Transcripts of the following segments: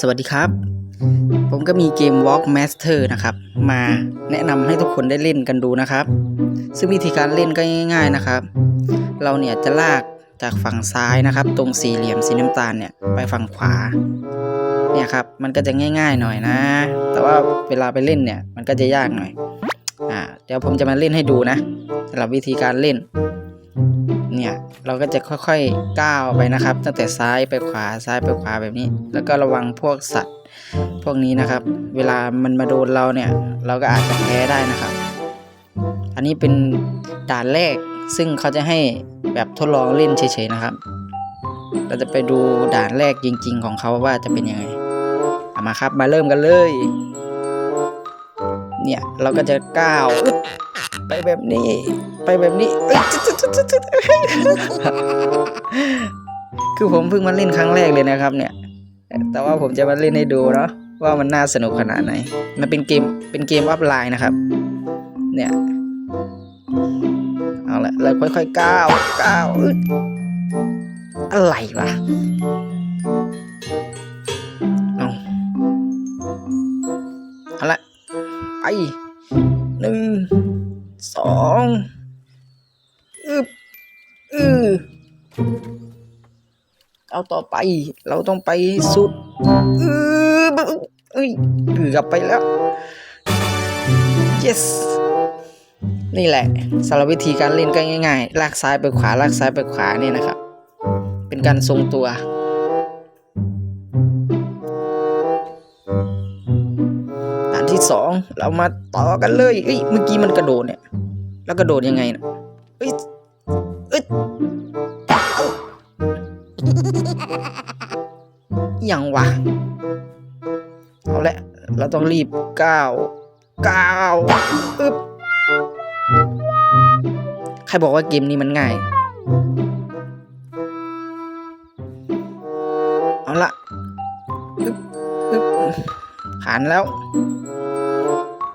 สวัสดีครับ ผมก็มีเกม Walk Master นะครับ มาแนะนำให้ทุกคนได้เล่นกันดูนะครับ ซึ่งวิธีการเล่นก็ง่าย ๆนะครับ เราเนี่ยจะลากจากฝั่งซ้ายนะครับ ตรงสี่เหลี่ยมสีน้ำตาลเนี่ยไปฝั่งขวา เนี่ยครับ มันก็จะง่ายๆหน่อยนะ แต่ว่าเวลาไปเล่นเนี่ยมันก็จะยากหน่อย อ่า เดี๋ยวผมจะมาเล่นให้ดูนะสำหรับวิธีการเล่น เนี่ยเราก็จะค่อยๆก้าวไปนะครับ ตั้งแต่ซ้ายไปขวาซ้ายไปขวาแบบนี้ แล้วก็ระวังพวกสัตว์พวกนี้นะครับ เวลามันมาโดนเราเนี่ย เราก็อาจจะแพ้ได้นะครับ อันนี้เป็นด่านแรกซึ่งเขาจะให้แบบทดลองเล่นเฉยๆนะครับ เราจะไปดูด่านแรกจริง ๆ ของเขาว่าจะเป็นยังไงเอามาครับมาเริ่มกันเลย เนี่ยเราก็จะก้าว ไปแบบนี้ ไปแบบนี้ คือผมเพิ่งมาเล่นครั้งแรกเลยนะครับ เนี่ย แต่ว่าผมจะมาเล่นให้ดูเนาะว่ามันน่าสนุกขนาดไหน มันเป็นเกม เป็นเกมออฟไลน์นะครับ เนี่ย เอาละเราค่อยๆก้าวก้าวอึ๊ดอะไรวะเอาเอาละไปหนึ่ง สองอึบอือเอาต่อไป เราต้องไปสุดอือเอ้ยเกือบไปแล้ว yes นี่แหละสำหรับวิธีการเล่นก็ง่ายๆ ลากซ้ายไปขวา ลากซ้ายไปขวาเนี่ยนะครับ เป็นการทรงตัว สองเรามาต่อกันเลยเอ้ยเมื่อกี้มันกระโดดเนี่ย แล้วกระโดดยังไงนะเอ้ยเอ้ยอย่างวะเอาละเราต้องรีบก้าวก้าวอึ๊บใครบอกว่าเกมนี้มันง่ายเอาละอึ๊บอึ๊บผ่านแล้ว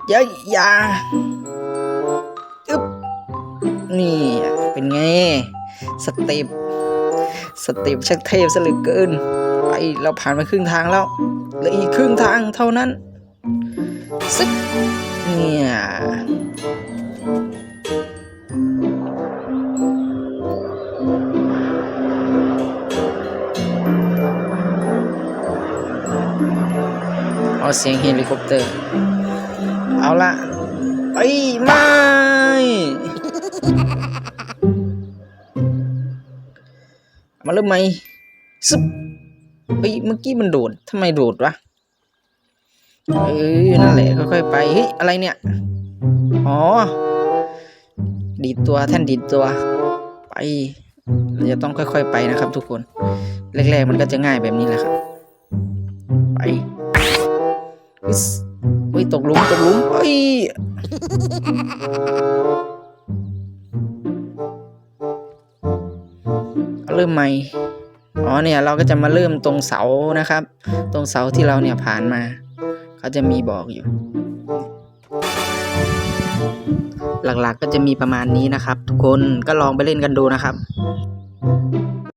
เย้ยอยาอึ๊บนี่ เป็นไง สเต็ปสเต็ปช่างเทพซะเหลือเกินไปเราผ่านมาครึ่งทางแล้วเหลืออีกครึ่งทางเท่านั้นซึกเนี่ยเอาเสียงเฮลิคอปเตอร์ เอาละไปไม่มาเริ่มไหมซึบเฮ้ยเมื่อกี้มันโดดทำไมโดดวะเออนั่นแหละค่อยๆไปเฮ้ยอะไรเนี่ยอ๋อดีตัวแท่นดีตัว ไปเราจะต้องค่อย ๆ ไปนะครับทุกคนแรกๆมันก็จะง่ายแบบนี้แหละครับไปอึ๊ ฮ้ยตกลุมตกลุมเฮ้ยเริ่มใหม่อ๋อเนี่ยเราก็จะมาเริ่มตรงเสานะครับ ตรงเสาที่เราเนี่ยผ่านมาเขาจะมีบอกอยู่ หลักๆก็จะมีประมาณนี้นะครับ ทุกคนก็ลองไปเล่นกันดูนะครับ